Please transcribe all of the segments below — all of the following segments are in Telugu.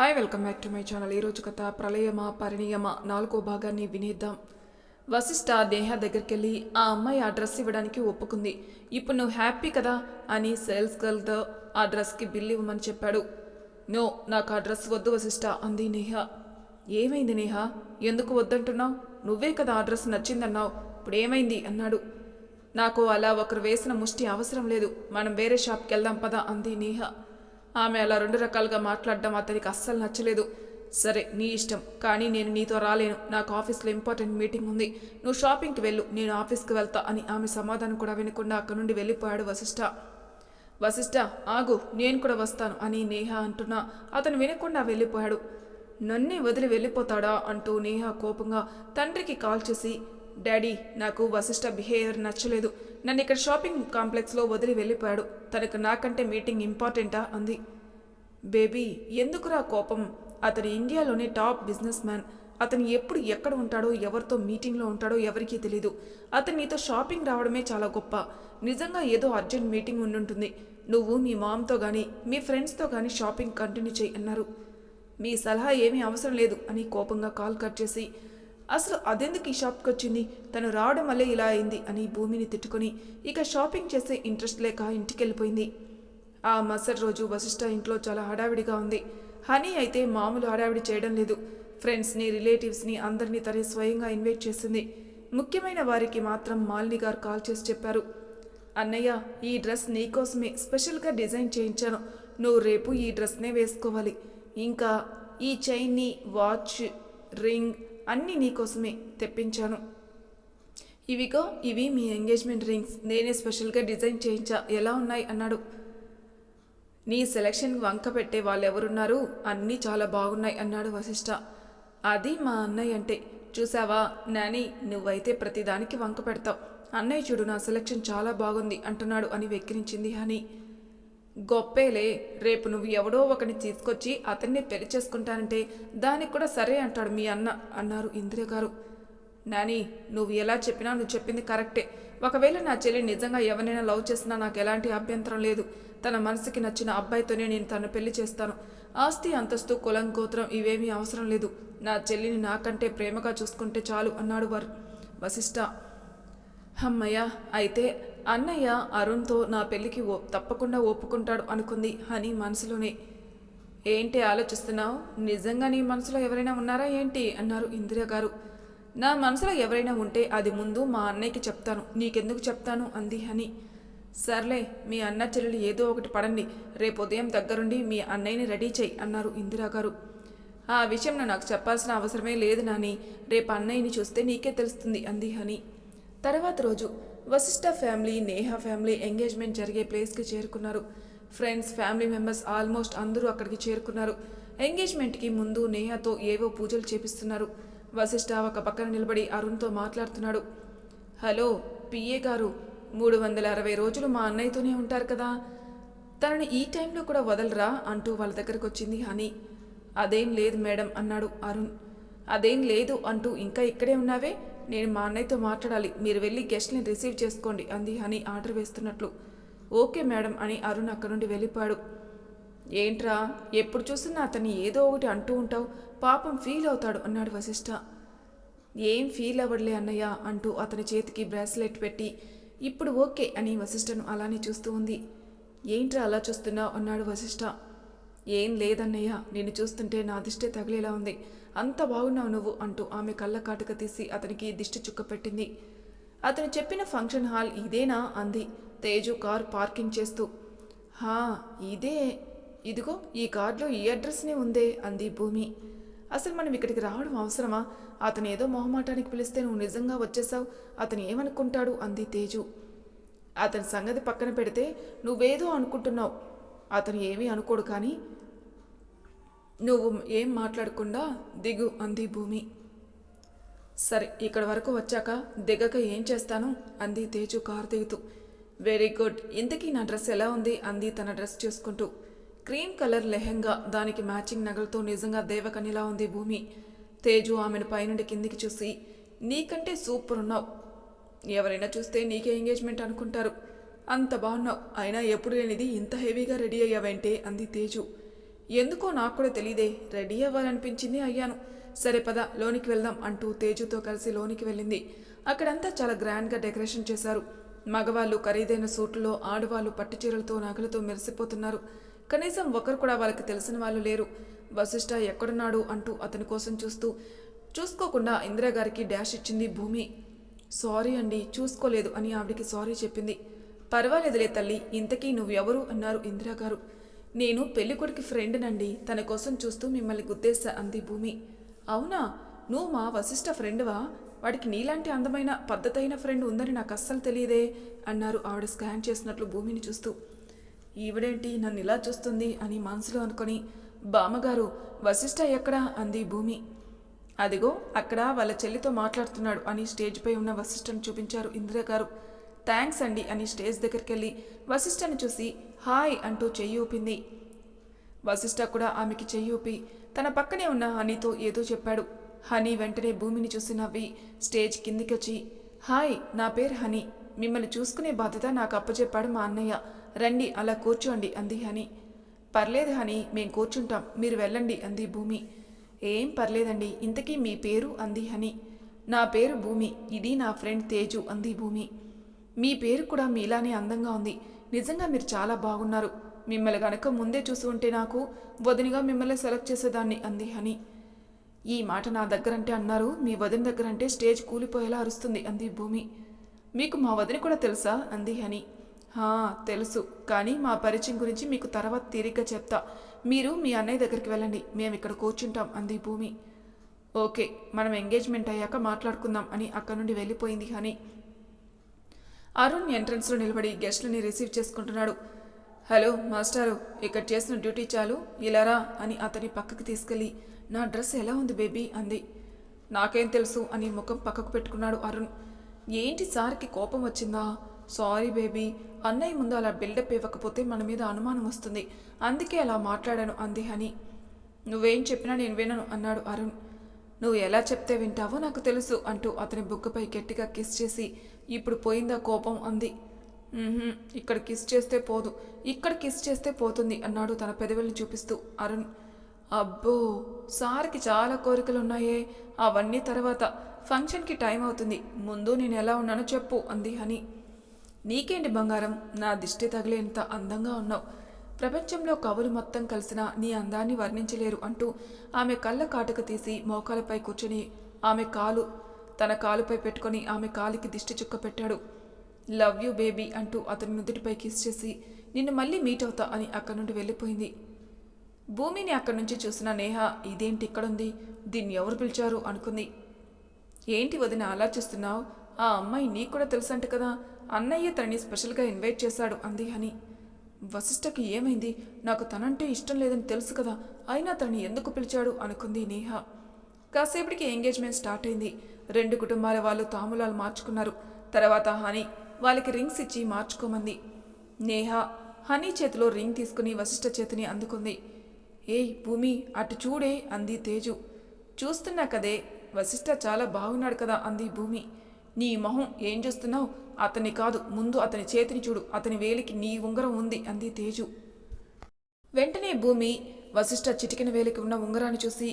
Hi welcome back to my channel. ఈరోజు కథ ప్రళయమా పరిణయమా? నాలుగో భాగాన్ని వినేద్దాం. వశిష్ఠ దేహ దగ్గరికి వెళ్ళి ఆ అమ్మాయి ఆ డ్రెస్ ఇవ్వడానికి ఒప్పుకుంది. ఇప్పుడు నువ్వు హ్యాపీ కదా? అని సేల్స్ గర్ల్తో ఆ డ్రెస్కి బిల్ ఇవ్వమని చెప్పాడు. నో నాకు ఆ డ్రెస్ వద్దు వశిష్ఠ అంది నేహ. ఏమైంది నేహ? ఎందుకు వద్దంటున్నావు? నువ్వే కదా ఆ డ్రెస్ నచ్చిందన్నావు. ఇప్పుడు ఏమైంది? అన్నాడు. నాకు అలా ఒకరు వేసిన ముష్టి అవసరం లేదు. మనం వేరే షాప్కి వెళ్దాం పదా అంది నేహ. ఆమె అలా రెండు రకాలుగా మాట్లాడడం అతనికి అస్సలు నచ్చలేదు. సరే నీ ఇష్టం కానీ నేను నీతో రాలేను. నాకు ఆఫీస్లో ఇంపార్టెంట్ మీటింగ్ ఉంది. నువ్వు షాపింగ్కి వెళ్ళు నేను ఆఫీస్కి వెళ్తా అని ఆమె సమాధానం కూడా వినకుండా అక్కడి నుండి వెళ్ళిపోయాడు వశిష్ఠ వశిష్ఠ ఆగు నేను కూడా వస్తాను అని నేహ అంటున్నా. అతను వినకుండా వెళ్ళిపోయాడు. నన్నే వదిలి వెళ్ళిపోతాడా? అంటూ నేహ కోపంగా తండ్రికి కాల్ చేసి డాడీ నాకు వశిష్ట బిహేవియర్ నచ్చలేదు. నన్ను ఇక్కడ షాపింగ్ కాంప్లెక్స్లో వదిలి వెళ్ళిపోయాడు. తనకు నాకంటే మీటింగ్ ఇంపార్టెంటా? అంది. బేబీ ఎందుకురా కోపం? అతను ఇండియాలోనే టాప్ బిజినెస్ మ్యాన్. అతను ఎప్పుడు ఎక్కడ ఉంటాడో ఎవరితో మీటింగ్లో ఉంటాడో ఎవరికీ తెలీదు. అతను నీతో షాపింగ్ రావడమే చాలా గొప్ప. నిజంగా ఏదో అర్జెంట్ మీటింగ్ ఉండుంటుంది. నువ్వు మీ మామ్తో కానీ మీ ఫ్రెండ్స్తో కానీ షాపింగ్ కంటిన్యూ చేయి అన్నారు. మీ సలహా ఏమీ అవసరం లేదు అని కోపంగా కాల్ కట్ చేసి అసలు అదెందుకు ఈ షాప్కి వచ్చింది? తను రావడం వల్లే ఇలా అయింది అని భూమిని తిట్టుకుని ఇక షాపింగ్ చేసే ఇంట్రెస్ట్ లేక ఇంటికి వెళ్ళిపోయింది ఆ మరుసటి రోజు వశిష్ఠ ఇంట్లో చాలా హడావిడిగా ఉంది. హనీ అయితే మామూలు హడావిడి చేయడం లేదు. ఫ్రెండ్స్ని రిలేటివ్స్ని అందరినీ తనే స్వయంగా ఇన్వైట్ చేసింది. ముఖ్యమైన వారికి మాత్రం మాలిని గారు కాల్ చేసి చెప్పారు. అన్నయ్య ఈ డ్రెస్ నీకోసమే స్పెషల్గా డిజైన్ చేయించాను. నువ్వు రేపు ఈ డ్రెస్నే వేసుకోవాలి. ఇంకా ఈ చైన్ని వాచ్ రింగ్ అన్నీ నీకోసమే తెప్పించాను. ఇవిగో ఇవి మీ ఎంగేజ్మెంట్ రింగ్స్. నేనే స్పెషల్గా డిజైన్ చేయించా. ఎలా ఉన్నాయి? అన్నాడు. నీ సెలక్షన్ వంక పెట్టే వాళ్ళు ఎవరున్నారు అన్నీ చాలా బాగున్నాయి అన్నాడు వశిష్ఠ అది మా అన్నయ్య అంటే. చూసావా? నాని నువ్వైతే ప్రతిదానికి వంక పెడతావు. అన్నయ్య చూడు నా సెలక్షన్ చాలా బాగుంది అంటున్నాడు అని వెక్కిరించింది హనీ. గొప్పేలే రేపు నువ్వు ఎవడో ఒకని తీసుకొచ్చి అతన్ని పెళ్ళి చేసుకుంటానంటే దానికి కూడా సరే అంటాడు మీ అన్న అన్నారు ఇంద్రియ గారు. నాని నువ్వు ఎలా చెప్పినా నువ్వు చెప్పింది కరెక్టే. ఒకవేళ నా చెల్లి నిజంగా ఎవరైనా లవ్ చేసినా నాకు ఎలాంటి అభ్యంతరం లేదు. తన మనసుకి నచ్చిన అబ్బాయితోనే నేను తను పెళ్ళి చేస్తాను. ఆస్తి అంతస్తు కులం గోత్రం ఇవేమీ అవసరం లేదు. నా చెల్లిని నాకంటే ప్రేమగా చూసుకుంటే చాలు అన్నాడు వర్ వశిష్ఠ అమ్మయ్య అయితే అన్నయ్య అరుణ్తో నా పెళ్ళికి ఓ తప్పకుండా ఒప్పుకుంటాడు అనుకుంది అని మనసులోనే. ఏంటి ఆలోచిస్తున్నావు? నిజంగా నీ మనసులో ఎవరైనా ఉన్నారా ఏంటి? అన్నారు ఇందిరా గారు. నా మనసులో ఎవరైనా ఉంటే అది ముందు మా అన్నయ్యకి చెప్తాను. నీకెందుకు చెప్తాను? అంది హని. సర్లే మీ అన్న చెల్లెలు ఏదో ఒకటి పడండి. రేపు ఉదయం దగ్గరుండి మీ అన్నయ్యని రెడీ చేయి అన్నారు ఇందిరా గారు. ఆ విషయం నాకు చెప్పాల్సిన అవసరమే లేదు నాని. రేపు అన్నయ్యని చూస్తే నీకే తెలుస్తుంది అంది హని. తర్వాత రోజు Vasishta family Neha family engagement జరిగే ప్లేస్కి చేరుకున్నారు. ఫ్రెండ్స్ ఫ్యామిలీ మెంబర్స్ ఆల్మోస్ట్ అందరూ అక్కడికి చేరుకున్నారు. ఎంగేజ్మెంట్కి ముందు నేహాతో ఏవో పూజలు చేపిస్తున్నారు. వశిష్ఠ ఒక పక్కన నిలబడి అరుణ్తో మాట్లాడుతున్నాడు. హలో పిఏ గారు మూడు వందల అరవై రోజులు మా అన్నయ్యతోనే ఉంటారు కదా. తనని ఈ టైంలో కూడా వదలరా? అంటూ వాళ్ళ దగ్గరకు వచ్చింది హనీ. అదేం లేదు మేడం అన్నాడు అరుణ్. అదేం లేదు అంటూ ఇంకా ఇక్కడే ఉన్నావే? నేను మా అన్నయ్యతో మాట్లాడాలి. మీరు వెళ్ళి గెస్ట్ని రిసీవ్ చేసుకోండి. అంది హని ఆర్డర్ వేస్తున్నట్లు. ఓకే మేడం అని అరుణ్ అక్కడి నుండి వెళ్ళిపోయాడు. ఏంట్రా ఎప్పుడు చూసినా అతన్ని ఏదో ఒకటి అంటూ ఉంటావు. పాపం ఫీల్ అవుతాడు అన్నాడు వశిష్ఠ ఏం ఫీల్ అవ్వడలే అన్నయ్య అంటూ అతని చేతికి బ్రాస్లెట్ పెట్టి. ఇప్పుడు ఓకే అని వశిష్ఠను అలానే చూస్తూ ఉంది. ఏంట్రా అలా చూస్తున్నావు అన్నాడు వశిష్ఠ ఏం లేదన్నయ్య నిన్ను చూస్తుంటే నా దిష్టే తగిలేలా ఉంది. అంత బాగున్నావు నువ్వు అంటూ ఆమె కళ్ళ కాటుక తీసి అతనికి దిష్టి చుక్క పెట్టింది. అతను చెప్పిన ఫంక్షన్ హాల్ ఇదేనా అంది తేజు కార్ పార్కింగ్ చేస్తూ. హా ఇదే. ఇదిగో ఈ కార్లో ఈ అడ్రస్నే ఉందే అంది భూమి. అసలు మనం ఇక్కడికి రావడం అవసరమా? అతను ఏదో మొహమాటానికి పిలిస్తే నువ్వు నిజంగా వచ్చేసావు అతను ఏమనుకుంటాడు అంది తేజు. అతని సంగతి పక్కన పెడితే నువ్వేదో అనుకుంటున్నావు. అతను ఏమీ అనుకోడు కానీ నువ్వు ఏం మాట్లాడకుండా దిగు అంది భూమి. సరే ఇక్కడ వరకు వచ్చాక దిగక ఏం చేస్తాను? అంది తేజు కారు దిగుతూ. వెరీ గుడ్ ఇంతకీ నా డ్రెస్ ఎలా ఉంది? అంది తన డ్రెస్ చూసుకుంటూ. క్రీమ్ కలర్ లెహెంగా దానికి మ్యాచింగ్ నగలతో నిజంగా దేవకనిలా ఉంది భూమి. తేజు ఆమెను పైనుండి కిందికి చూసి నీకంటే సూపర్ ఉన్నావు. ఎవరైనా చూస్తే నీకే ఎంగేజ్మెంట్ అనుకుంటారు. అంత బాగున్నావు. అయినా ఎప్పుడు లేనిది ఇంత హెవీగా రెడీ అయ్యావంటే? అంది తేజు. ఎందుకో నాకు కూడా తెలియదే రెడీ అవ్వాలనిపించింది అయ్యాను. సరే పద లోనికి వెళ్దాం అంటూ తేజుతో కలిసి లోనికి వెళ్ళింది. అక్కడంతా చాలా గ్రాండ్గా డెకరేషన్ చేశారు. మగవాళ్ళు ఖరీదైన సూట్లో ఆడవాళ్ళు పట్టు చీరలతో నగలతో మెరిసిపోతున్నారు. కనీసం ఒకరు కూడా వాళ్ళకి తెలిసిన వాళ్ళు లేరు. వశిష్ఠ ఎక్కడున్నాడు అంటూ అతని కోసం చూస్తూ చూసుకోకుండా ఇందిరాగారికి డాష్ ఇచ్చింది భూమి. సారీ అండి చూసుకోలేదు అని ఆవిడికి సారీ చెప్పింది. పర్వాలేదులే తల్లి ఇంతకీ నువ్వెవరు అన్నారు ఇందిరాగారు నేను పెళ్ళికొడుకి ఫ్రెండ్నండి తన కోసం చూస్తూ మిమ్మల్ని గుద్దేశా అంది భూమి. అవునా? నువ్వు మా వశిష్ట ఫ్రెండ్వా వాడికి నీలాంటి అందమైన పద్ధతైన ఫ్రెండ్ ఉందని నాకు అస్సలు తెలియదే అన్నారు ఆవిడ స్కాన్ చేసినట్లు భూమిని చూస్తూ. ఈవిడేంటి నన్ను ఇలా చూస్తుంది అని మనసులో అనుకొని బామ్మగారు వశిష్ట ఎక్కడా? అంది భూమి. అదిగో అక్కడ వాళ్ళ చెల్లితో మాట్లాడుతున్నాడు అని స్టేజ్పై ఉన్న వశిష్ఠను చూపించారు ఇందిరా గారు థ్యాంక్స్ అండి అని స్టేజ్ దగ్గరికి వెళ్ళి వశిష్ఠను చూసి హాయ్ అంటూ చెయ్యి ఊపింది. వశిష్ఠ కూడా ఆమెకి చెయ్యి ఊపి తన పక్కనే ఉన్న హనీతో ఏదో చెప్పాడు. హనీ వెంటనే భూమిని చూసి నవ్వి స్టేజ్ కిందికి వచ్చి హాయ్ నా పేరు హనీ. మిమ్మల్ని చూసుకునే బాధ్యత నాకు అప్పచెప్పాడు మా అన్నయ్య. రండి అలా కూర్చోండి అంది హనీ. పర్లేదు హనీ మేం కూర్చుంటాం. మీరు వెళ్ళండి అంది భూమి. ఏం పర్లేదండి ఇంతకీ మీ పేరు అంది హనీ. నా పేరు భూమి. ఇది నా ఫ్రెండ్ తేజు అంది భూమి. మీ పేరు కూడా మీలానే అందంగా ఉంది. నిజంగా మీరు చాలా బాగున్నారు. మిమ్మల్ని గనక ముందే చూసి ఉంటే నాకు వదినగా మిమ్మల్ని సెలెక్ట్ చేసేదాన్ని అంది హనీ. ఈ మాట నా దగ్గరంటే అన్నారు. మీ వదిన దగ్గరంటే స్టేజ్ కూలిపోయేలా అరుస్తుంది అంది భూమి. మీకు మా వదిన కూడా తెలుసా? అంది హని. హా తెలుసు. కానీ మా పరిచయం గురించి మీకు తర్వాత తీరిగ్గా చెప్తా. మీరు మీ అన్నయ్య దగ్గరికి వెళ్ళండి. మేము ఇక్కడ కూర్చుంటాం అంది భూమి. ఓకే మనం ఎంగేజ్మెంట్ అయ్యాక మాట్లాడుకుందాం అని అక్కడి నుండి వెళ్ళిపోయింది హనీ. అరుణ్ ఎంట్రన్స్లో నిలబడి గెస్ట్లని రిసీవ్ చేసుకుంటున్నాడు. హలో మాస్టారు ఇక్కడ చేసిన డ్యూటీ చాలు ఇలారా అని అతని పక్కకి తీసుకెళ్ళి నా డ్రెస్ ఎలా ఉంది బేబీ? అంది. నాకేం తెలుసు అని ముఖం పక్కకు పెట్టుకున్నాడు అరుణ్. ఏంటి సార్కి కోపం వచ్చిందా? సారీ బేబీ అన్నయ్య ముందు అలా బిల్డప్ ఇవ్వకపోతే మన మీద అనుమానం వస్తుంది. అందుకే అలా మాట్లాడాను అంది హని. నువ్వేం చెప్పినా నేను వినను అన్నాడు అరుణ్. నువ్వు ఎలా చెప్తే వింటావో నాకు తెలుసు అంటూ అతని బుగ్గపై గట్టిగా కిస్ చేసి ఇప్పుడు పోయిందా కోపం? అంది. ఇక్కడ కిస్ చేస్తే పోదు. ఇక్కడ కిస్ చేస్తే పోతుంది అన్నాడు తన పెదవుల్ని చూపిస్తూ అరుణ్. అబ్బో సార్కి చాలా కోరికలు ఉన్నాయే అవన్నీ తర్వాత. ఫంక్షన్కి టైం అవుతుంది. ముందు నేను ఎలా ఉన్నానో చెప్పు అంది హని. నీకేంటి బంగారం? నా దిష్టి తగిలేంత అందంగా ఉన్నావు. ప్రపంచంలో కవులు మొత్తం కలిసిన నీ అందాన్ని వర్ణించలేరు అంటూ ఆమె కళ్ళ కాటుక తీసి మోకాలపై కూర్చుని ఆమె కాలు తన కాలుపై పెట్టుకొని ఆమె కాలికి దిష్టి చుక్క పెట్టాడు. లవ్ యూ బేబీ అంటూ అతని నుదుటిపై కిస్ చేసి నిన్ను మళ్ళీ మీట్ అవుతా అని అక్కడి నుండి వెళ్ళిపోయింది. భూమిని అక్కడి నుంచి చూసిన నేహ ఇదేంటి ఇక్కడుంది? దీన్ని ఎవరు పిలిచారు? అనుకుంది. ఏంటి వదిన అలా చూస్తున్నావు? ఆ అమ్మాయి నీకు కూడా తెలుసంట కదా అన్నయ్య తనని స్పెషల్గా ఇన్వైట్ చేశాడు అంది అని వశిష్ఠకి ఏమైంది? నాకు తనంటే ఇష్టం లేదని తెలుసు కదా అయినా తనని ఎందుకు పిలిచాడు? అనుకుంది నేహ. కాసేపటికి ఎంగేజ్మెంట్ స్టార్ట్ అయింది. రెండు కుటుంబాల వాళ్ళు తాములాలు మార్చుకున్నారు. తర్వాత హనీ వాళ్ళకి రింగ్స్ ఇచ్చి మార్చుకోమంది. నేహ హనీ చేతిలో రింగ్ తీసుకుని వశిష్ఠ చేతిని అందుకుంది. ఏయ్ భూమి అటు చూడే అంది తేజు. చూస్తున్నా కదే వశిష్ఠ చాలా బాగున్నాడు కదా అంది భూమి. నీ మొహం ఏం చూస్తున్నావు? అతన్ని కాదు ముందు అతని చేతిని చూడు అతని వేలికి నీ ఉంగరం ఉంది అంది తేజు. వెంటనే భూమి వశిష్ఠ చిటికిన వేలికి ఉన్న ఉంగరాన్ని చూసి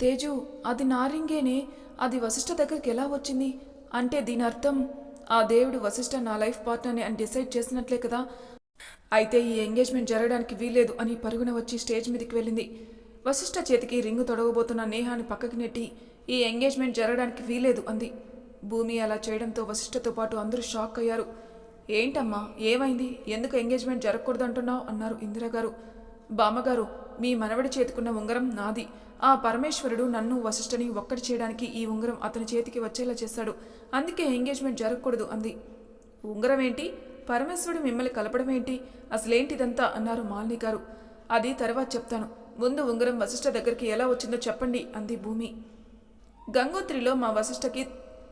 తేజు అది నా రింగేనే. అది వశిష్ఠ దగ్గరికి ఎలా వచ్చింది? అంటే దీని అర్థం ఆ దేవుడు వశిష్ఠ నా లైఫ్ పార్ట్నర్ని అని డిసైడ్ చేసినట్లే కదా. అయితే ఈ ఎంగేజ్మెంట్ జరగడానికి వీల్లేదు అని పరుగున వచ్చి స్టేజ్ మీదకి వెళ్ళింది. వశిష్ఠ చేతికి రింగు తొడవబోతున్న నేహాన్ని పక్కకి నెట్టి ఈ ఎంగేజ్మెంట్ జరగడానికి వీలేదు అంది. భూమి అలా చేయడంతో వశిష్ఠతో పాటు అందరూ షాక్ అయ్యారు. ఏంటమ్మా ఏమైంది? ఎందుకు ఎంగేజ్మెంట్ జరగకూడదంటున్నావు? అన్నారు ఇందిరాగారు. బామ్మగారు మీ మనవడి చేతికున్న ఉంగరం నాది. ఆ పరమేశ్వరుడు నన్ను వశిష్ఠని ఒక్కటి చేయడానికి ఈ ఉంగరం అతని చేతికి వచ్చేలా చేశాడు అందుకే ఎంగేజ్మెంట్ జరగకూడదు అంది. ఉంగరం ఏంటి పరమేశ్వరుడు మిమ్మల్ని కలపడం ఏంటి అసలేంటిదంతా అన్నారు మాలిని గారు. అది తర్వాత చెప్తాను. ముందు ఉంగరం వశిష్ఠ దగ్గరికి ఎలా వచ్చిందో చెప్పండి అంది భూమి. గంగోత్రిలో మా వశిష్ఠకి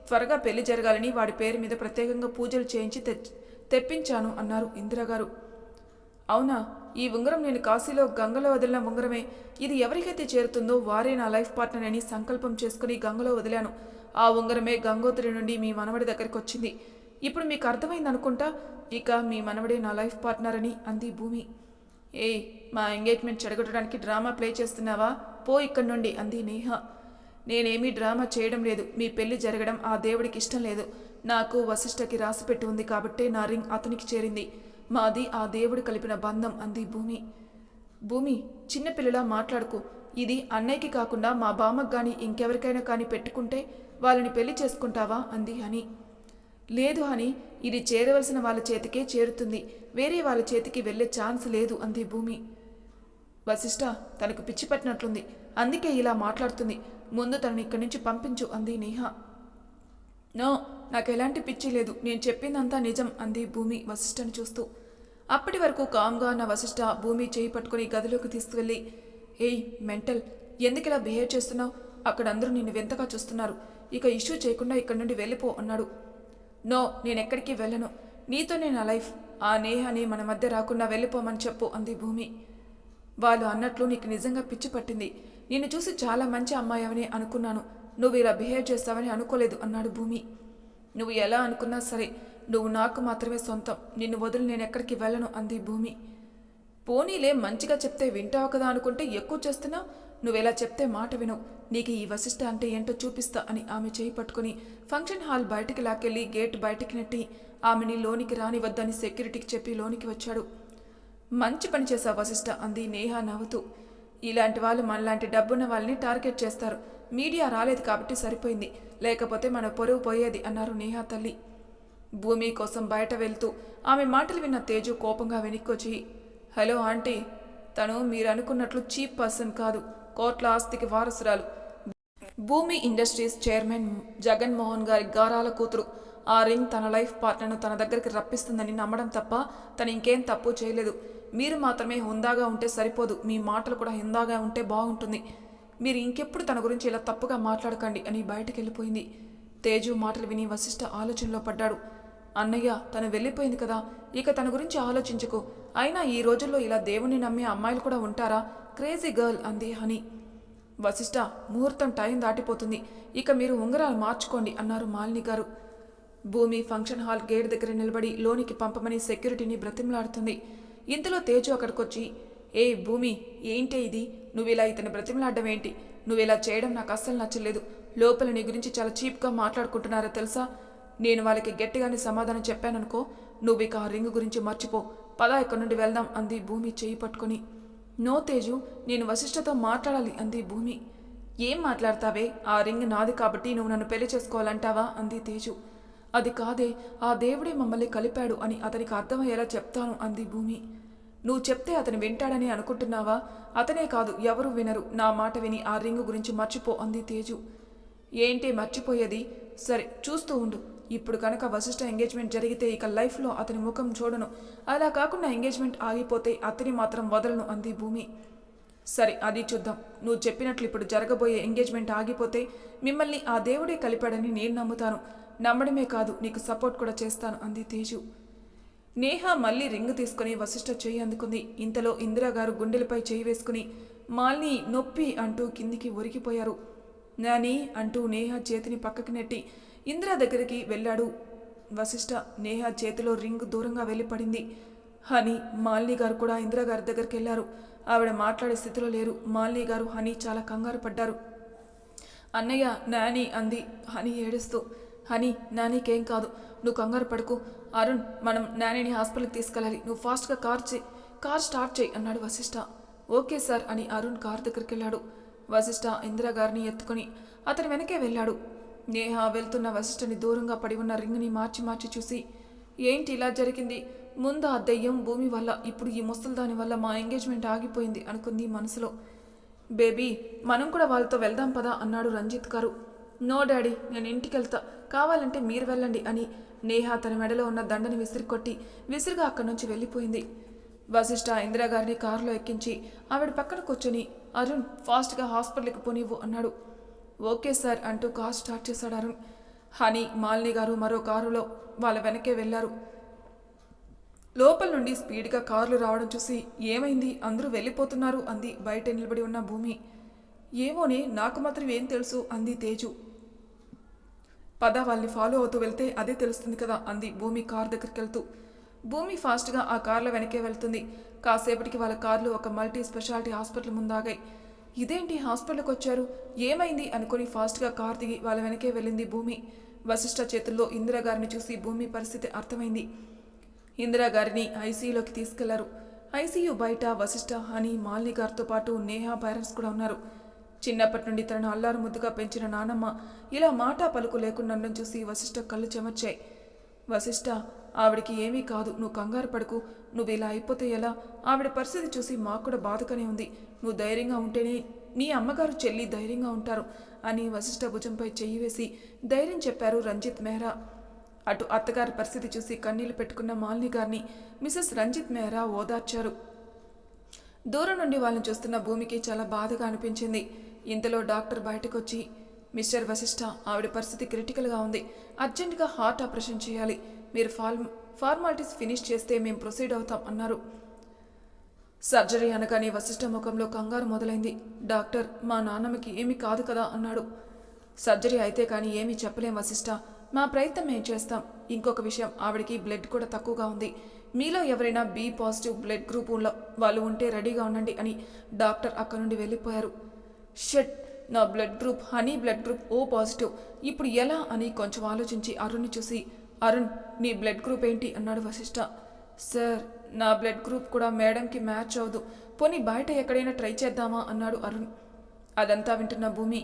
త్వరగా పెళ్ళి జరగాలని వాడి పేరు మీద ప్రత్యేకంగా పూజలు చేయించి తెచ్ తెప్పించాను అన్నారు ఇందిరాగారు. అవునా? ఈ ఉంగరం నేను కాశీలో గంగలో వదిలిన ఉంగరమే. ఇది ఎవరికైతే చేరుతుందో వారే నా లైఫ్ పార్ట్నర్ అని సంకల్పం చేసుకుని గంగలో వదిలాను. ఆ ఉంగరమే గంగోత్రి నుండి మీ మనవడి దగ్గరికి వచ్చింది. ఇప్పుడు మీకు అర్థమైంది అనుకుంటా? ఇక మీ మనవడే నా లైఫ్ పార్ట్నర్ అని అంది భూమి. ఏయ్ మా ఎంగేజ్మెంట్ చెడగొట్టడానికి డ్రామా ప్లే చేస్తున్నావా? పో ఇక్కడి నుండి అంది నేహ. నేనేమీ డ్రామా చేయడం లేదు. మీ పెళ్ళి జరగడం ఆ దేవుడికి ఇష్టం లేదు. నాకు వశిష్ఠకి రాసిపెట్టి ఉంది కాబట్టే నా రింగ్ అతనికి చేరింది. మాది ఆ దేవుడు కలిపిన బంధం అంది భూమి. భూమి చిన్నపిల్లలా మాట్లాడుకో. ఇది అన్నయ్యకి కాకుండా మా బామ్మకు కానీ ఇంకెవరికైనా కానీ పెట్టుకుంటే వాళ్ళని పెళ్ళి చేసుకుంటావా? అంది హని. లేదు అని ఇది చేరవలసిన వాళ్ళ చేతికే చేరుతుంది. వేరే వాళ్ళ చేతికి వెళ్ళే ఛాన్స్ లేదు అంది భూమి. వశిష్ఠ తనకు పిచ్చి పట్టినట్లుంది. అందుకే ఇలా మాట్లాడుతుంది. ముందు తనని ఇక్కడి నుంచి పంపించు అంది నేహ. నో నాకు ఎలాంటి పిచ్చి లేదు. నేను చెప్పిందంతా నిజం అంది భూమి వశిష్ఠను చూస్తూ. అప్పటి వరకు కామ్గా ఉన్న వశిష్ఠ భూమి చేయి పట్టుకుని గదిలోకి తీసుకువెళ్ళి ఏయ్ మెంటల్ ఎందుకు ఇలా బిహేవ్ చేస్తున్నావు? అక్కడ అందరూ నిన్ను వింతగా చూస్తున్నారు. ఇక ఇష్యూ చేయకుండా ఇక్కడి నుండి వెళ్ళిపో అన్నాడు. నో నేను ఎక్కడికి వెళ్ళను. నీతోనే నా లైఫ్. ఆ నేహాని మన మధ్య రాకుండా వెళ్ళిపోమని చెప్పు అంది భూమి. వాళ్ళు అన్నట్లు నీకు నిజంగా పిచ్చి పట్టింది. నిన్ను చూసి చాలా మంచి అమ్మాయవని అనుకున్నాను. నువ్వు ఇలా బిహేవ్ చేస్తావని అనుకోలేదు అన్నాడు భూమి. నువ్వు ఎలా అనుకున్నా సరే నువ్వు నాకు మాత్రమే సొంతం. నిన్ను వదిలి నేను ఎక్కడికి వెళ్ళను అంది భూమి. పోనీలే మంచిగా చెప్తే వింటావు కదా అనుకుంటే ఎక్కువ చేస్తున్నావు నువ్వెలా చెప్తే మాట విను నీకు ఈ వశిష్ట అంటే ఏంటో చూపిస్తా అని ఆమె చేయి పట్టుకుని ఫంక్షన్ హాల్ బయటికి లాక్కెళ్ళి గేట్ బయటికి నెట్టి ఆమెని లోనికి రానివద్దని సెక్యూరిటీకి చెప్పి లోనికి వచ్చాడు. మంచి పని చేశావు వశిష్ట అంది నేహ నవ్వుతూ. ఇలాంటి వాళ్ళు మనలాంటి డబ్బున్న వాళ్ళని టార్గెట్ చేస్తారు. మీడియా రాలేదు కాబట్టి సరిపోయింది. లేకపోతే మన పొరుగు పోయేది అన్నారు నేహ తల్లి. భూమి కోసం బయట వెళ్తూ ఆమె మాటలు విన్న తేజు కోపంగా వెనక్కొచ్చి హలో ఆంటీ తను మీరు అనుకున్నట్లు చీప్ పర్సన్ కాదు కోట్ల ఆస్తికి వారసురాలు. భూమి ఇండస్ట్రీస్ చైర్మన్ జగన్మోహన్ గారి గారాల కూతురు. ఆ రింగ్ తన లైఫ్ పార్ట్నర్ను తన దగ్గరికి రప్పిస్తుందని నమ్మడం తప్ప తను ఇంకేం తప్పు చేయలేదు. మీరు మాత్రమే హుందాగా ఉంటే సరిపోదు. మీ మాటలు కూడా హుందాగా ఉంటే బాగుంటుంది. మీరు ఇంకెప్పుడు తన గురించి ఇలా తప్పుగా మాట్లాడకండి అని బయటకు వెళ్ళిపోయింది తేజు మాటలు విని వశిష్ఠ ఆలోచనలో పడ్డాడు. అన్నయ్య తను వెళ్ళిపోయింది కదా ఇక తన గురించి ఆలోచించకు. అయినా ఈ రోజుల్లో ఇలా దేవుణ్ణి నమ్మే అమ్మాయిలు కూడా ఉంటారా? క్రేజీ గర్ల్ అంది హని. వశిష్ఠ ముహూర్తం టైం దాటిపోతుంది. ఇక మీరు ఉంగరాలు మార్చుకోండి అన్నారు మాలిని గారు. భూమి ఫంక్షన్ హాల్ గేట్ దగ్గర నిలబడి లోనికి పంపమని సెక్యూరిటీని బ్రతిమలాడుతుంది. ఇంతలో తేజు అక్కడికొచ్చి ఏ భూమి ఏంటే ఇది? నువ్వు ఇలా ఇతని బ్రతిమలాడడం ఏంటి? నువ్వు ఇలా చేయడం నాకు అస్సలు నచ్చలేదు. లోపల నీ గురించి చాలా చీప్గా మాట్లాడుకుంటున్నారో తెలుసా? నేను వాళ్ళకి గట్టిగానే సమాధానం చెప్పాననుకో నువ్వు ఇక ఆ రింగ్ గురించి మర్చిపో. పద ఇక్కడ నుండి వెళ్దాం అంది భూమి చేయి పట్టుకొని. నో తేజు నేను వశిష్ఠతో మాట్లాడాలి అంది భూమి. ఏం మాట్లాడతావే? ఆ రింగ్ నాది కాబట్టి నువ్వు నన్ను పెళ్ళి చేసుకోవాలంటావా? అంది తేజు. అది కాదే ఆ దేవుడే మమ్మల్ని కలిపాడు అని అతనికి అర్థమయ్యేలా చెప్తాను అంది భూమి. నువ్వు చెప్తే అతను వింటాడని అనుకుంటున్నావా? అతనే కాదు ఎవరు వినరు. నా మాట విని ఆ రింగ్ గురించి మర్చిపో అంది తేజు. ఏంటి మర్చిపోయేది? సరే చూస్తూ ఉండు. ఇప్పుడు కనుక వశిష్ఠ ఎంగేజ్మెంట్ జరిగితే ఇక లైఫ్లో అతని ముఖం చూడను. అలా కాకుండా ఎంగేజ్మెంట్ ఆగిపోతే అతని మాత్రం వదలను అంది భూమి. సరే అది చూద్దాం. నువ్వు చెప్పినట్లు ఇప్పుడు జరగబోయే ఎంగేజ్మెంట్ ఆగిపోతే మిమ్మల్ని ఆ దేవుడే కలిపాడని నేను నమ్ముతాను. నమ్మడమే కాదు నీకు సపోర్ట్ కూడా చేస్తాను అంది తేజు. నేహ మళ్ళీ రింగ్ తీసుకుని వశిష్ఠ చేయి అందుకుంది. ఇంతలో ఇందిరాగారు గుండెలపై చేయి వేసుకుని మాల్ని నొప్పి అంటూ కిందికి ఉరికిపోయారు నాని అంటూ నేహ చేతిని పక్కకి నెట్టి ఇందిరా దగ్గరికి వెళ్ళాడు. వశిష్ఠ నేహ చేతిలో రింగ్ దూరంగా వెళ్ళిపడింది. హనీ హని మాలిని గారు కూడా ఇందిరా గారి దగ్గరికి వెళ్ళారు. ఆవిడ మాట్లాడే స్థితిలో లేరు. మాలిని గారు హని చాలా కంగారు పడ్డారు. అన్నయ్య నాని అంది హని ఏడుస్తూ. హని నానీకేం కాదు. నువ్వు కంగారు పడుకు. అరుణ్ మనం నానిని హాస్పిటల్కి తీసుకెళ్ళాలి. నువ్వు ఫాస్ట్గా కార్ చే కార్ స్టార్ట్ చేయి అన్నాడు వశిష్ఠ ఓకే సార్ అని అరుణ్ కార్ దగ్గరికి వెళ్ళాడు వశిష్ఠ ఇందిరా గారిని ఎత్తుకొని అతని వెనకే వెళ్ళాడు. నేహ వెళ్తున్న వశిష్ఠని దూరంగా పడి ఉన్న రింగ్ని మార్చి మార్చి చూసి ఏంటి ఇలా జరిగింది? ముందు ఆ దెయ్యం భూమి వల్ల ఇప్పుడు ఈ ముసలిదాని వల్ల మా ఎంగేజ్మెంట్ ఆగిపోయింది అనుకుంది మనసులో. బేబీ మనం కూడా వాళ్ళతో వెళ్దాం పదా అన్నాడు రంజిత్ గారు. నో డాడీ నేను ఇంటికి వెళ్తా కావాలంటే మీరు వెళ్ళండి అని నేహ తన మెడలో ఉన్న దండని విసిరి కొట్టి విసిరిగా అక్కడి నుంచి వెళ్ళిపోయింది. వశిష్ఠ ఇందిరా గారిని కారులో ఎక్కించి ఆవిడ పక్కన కూర్చొని అరుణ్ ఫాస్ట్గా హాస్పిటల్కి పోనివ్వు అన్నాడు. ఓకే సార్ అంటూ కార్ స్టార్ట్ చేశాడు అరుణ్. హనీ మాలిని గారు మరో కారులో వాళ్ళ వెనకే వెళ్ళారు. లోపల నుండి స్పీడ్గా కార్లు రావడం చూసి ఏమైంది? అందరూ వెళ్ళిపోతున్నారు అంది బయట నిలబడి ఉన్న భూమి. ఏమోనే నాకు మాత్రం ఏం తెలుసు? అంది తేజు. పద వాళ్ళని ఫాలో అవుతూ వెళ్తే అదే తెలుస్తుంది కదా అంది భూమి కార్ దగ్గరికి వెళ్తూ భూమి ఫాస్ట్గా ఆ కార్ల వెనకే వెళ్తుంది. కాసేపటికి వాళ్ళ కార్లు ఒక మల్టీ స్పెషాలిటీ హాస్పిటల్ ముందాగాయి. ఇదేంటి హాస్పిటల్కి వచ్చారు? ఏమైంది? అనుకుని ఫాస్ట్గా కార్ దిగి వాళ్ళ వెనకే వెళ్ళింది భూమి. వశిష్ఠ చేతుల్లో ఇందిరా గారిని చూసి భూమి పరిస్థితి అర్థమైంది. ఇందిరాగారిని ఐసీయూలోకి తీసుకెళ్ళారు. ఐసీయూ బయట వశిష్ఠ హని మాలిని గారితో పాటు నేహా పేరెంట్స్ కూడా ఉన్నారు. చిన్నప్పటి నుండి తనను అల్లారు ముద్దుగా పెంచిన నానమ్మ ఇలా మాట పలుకు లేకుండా చూసి వశిష్ఠ కళ్ళు చెమర్చాయి. వశిష్ఠ ఆవిడికి ఏమీ కాదు నువ్వు కంగారు పడుకు నువ్వు ఇలా అయిపోతే ఎలా? ఆవిడ పరిస్థితి చూసి మాకు కూడా బాధగానే ఉంది. నువ్వు ధైర్యంగా ఉంటేనే నీ అమ్మగారు చెల్లి ధైర్యంగా ఉంటారు అని వశిష్ఠ భుజంపై చెయ్యి వేసి ధైర్యం చెప్పారు రంజిత్ మెహ్రా. అటు అత్తగారి పరిస్థితి చూసి కన్నీళ్ళు పెట్టుకున్న మాలిని గారిని మిసెస్ రంజిత్ మెహ్రా ఓదార్చారు. దూరం నుండి వాళ్ళని చూస్తున్న భూమికి చాలా బాధగా అనిపించింది. ఇంతలో డాక్టర్ బయటకు వచ్చి మిస్టర్ వశిష్ఠ ఆవిడ పరిస్థితి క్రిటికల్గా ఉంది. అర్జెంటుగా హార్ట్ ఆపరేషన్ చేయాలి. మీరు ఫార్మ్ ఫార్మాలిటీస్ ఫినిష్ చేస్తే మేము ప్రొసీడ్ అవుతాం అన్నారు. సర్జరీ అనగానే వశిష్ఠ ముఖంలో కంగారు మొదలైంది. డాక్టర్ మా నాన్నమ్మకి ఏమీ కాదు కదా అన్నాడు. సర్జరీ అయితే కానీ ఏమీ చెప్పలేం వశిష్ఠ. మా ప్రయత్నం మేము చేస్తాం. ఇంకొక విషయం ఆవిడకి బ్లడ్ కూడా తక్కువగా ఉంది. మీలో ఎవరైనా బి పాజిటివ్ బ్లడ్ గ్రూప్ వాళ్ళు ఉంటే రెడీగా ఉండండి అని డాక్టర్ అక్కడ నుండి వెళ్ళిపోయారు. షెట్ నా blood group Honey blood group O positive. ఇప్పుడు ఎలా అని కొంచెం ఆలోచించి అరుణ్ని చూసి అరుణ్ నీ బ్లడ్ గ్రూప్ ఏంటి? అన్నాడు వశిష్ఠ సార్ నా బ్లడ్ గ్రూప్ కూడా మేడంకి మ్యాచ్ అవ్వదు. పోనీ బయట ఎక్కడైనా ట్రై చేద్దామా? అన్నాడు అరుణ్. అదంతా వింటున్న భూమి.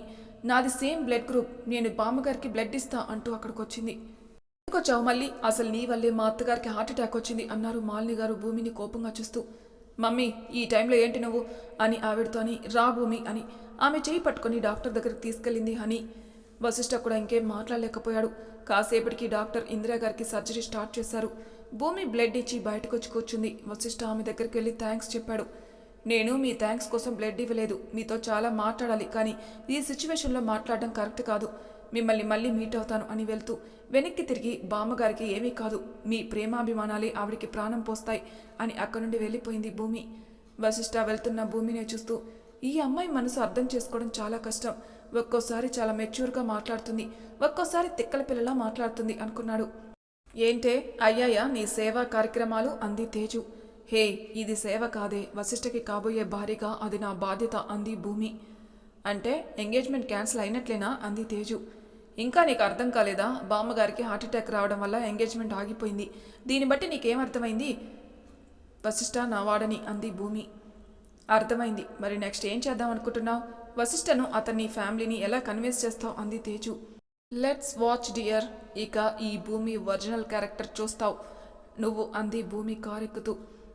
నాది సేమ్ బ్లడ్ గ్రూప్. నేను బామ్మగారికి బ్లడ్ ఇస్తా అంటూ అక్కడికి వచ్చింది ఎందుకొచ్చావు మళ్ళీ? అసలు నీ వల్లే మా అత్తగారికి హార్ట్ అటాక్ వచ్చింది అన్నారు మాలిని గారు భూమిని కోపంగా చూస్తూ. మమ్మీ ఈ టైంలో ఏంటి నువ్వు? అని ఆవిడతోని రా భూమి అని. ఆమె చేయి పట్టుకొని డాక్టర్ దగ్గరికి తీసుకెళ్ళింది హని. వశిష్ఠ కూడా ఇంకేం మాట్లాడలేకపోయాడు. కాసేపటికి డాక్టర్ ఇందిరా గారికి సర్జరీ స్టార్ట్ చేశారు. భూమి బ్లడ్ ఇచ్చి బయటకు వచ్చి కూర్చుంది. వశిష్ఠ ఆమె దగ్గరికి వెళ్ళి థ్యాంక్స్ చెప్పాడు. నేను మీ థ్యాంక్స్ కోసం బ్లడ్ ఇవ్వలేదు. మీతో చాలా మాట్లాడాలి. కానీ ఈ సిచ్యువేషన్లో మాట్లాడడం కరెక్ట్ కాదు. మిమ్మల్ని మళ్ళీ మీట్ అవుతాను అని వెళ్తూ వెనక్కి తిరిగి బామ్మగారికి ఏమీ కాదు. మీ ప్రేమాభిమానాలే ఆవిడికి ప్రాణం పోస్తాయి అని అక్కడి నుండి వెళ్ళిపోయింది భూమి. వశిష్ఠ వెళ్తున్న భూమినే చూస్తూ ఈ అమ్మాయి మనసు అర్థం చేసుకోవడం చాలా కష్టం. ఒక్కోసారి చాలా మెచ్యూర్గా మాట్లాడుతుంది. ఒక్కోసారి తిక్కల పిల్లలా మాట్లాడుతుంది అనుకున్నాడు. ఏంటే అయ్యాయా నీ సేవా కార్యక్రమాలు అంది తేజు. హే ఇది సేవ కాదే వశిష్ఠకి కాబోయే భార్యగా అది నా బాధ్యత అంది భూమి. అంటే ఎంగేజ్మెంట్ క్యాన్సిల్ అయినట్లేనా? అంది తేజు. ఇంకా నీకు అర్థం కాలేదా? బామ్మగారికి హార్ట్అటాక్ రావడం వల్ల ఎంగేజ్మెంట్ ఆగిపోయింది. దీన్ని బట్టి నీకేం అర్థమైంది? వశిష్ఠ నా వాడని అంది భూమి. అర్థమైంది. మరి నెక్స్ట్ ఏం చేద్దాం అనుకుంటున్నావు? వశిష్ఠను అతన్ని ఫ్యామిలీని ఎలా కన్విన్స్ చేస్తావు? అంది తేజు. లెట్స్ వాచ్ డియర్ ఇక ఈ భూమి ఒరిజినల్ క్యారెక్టర్ చూస్తావు. నువ్వు అంది భూమి కారెక్కుతూ.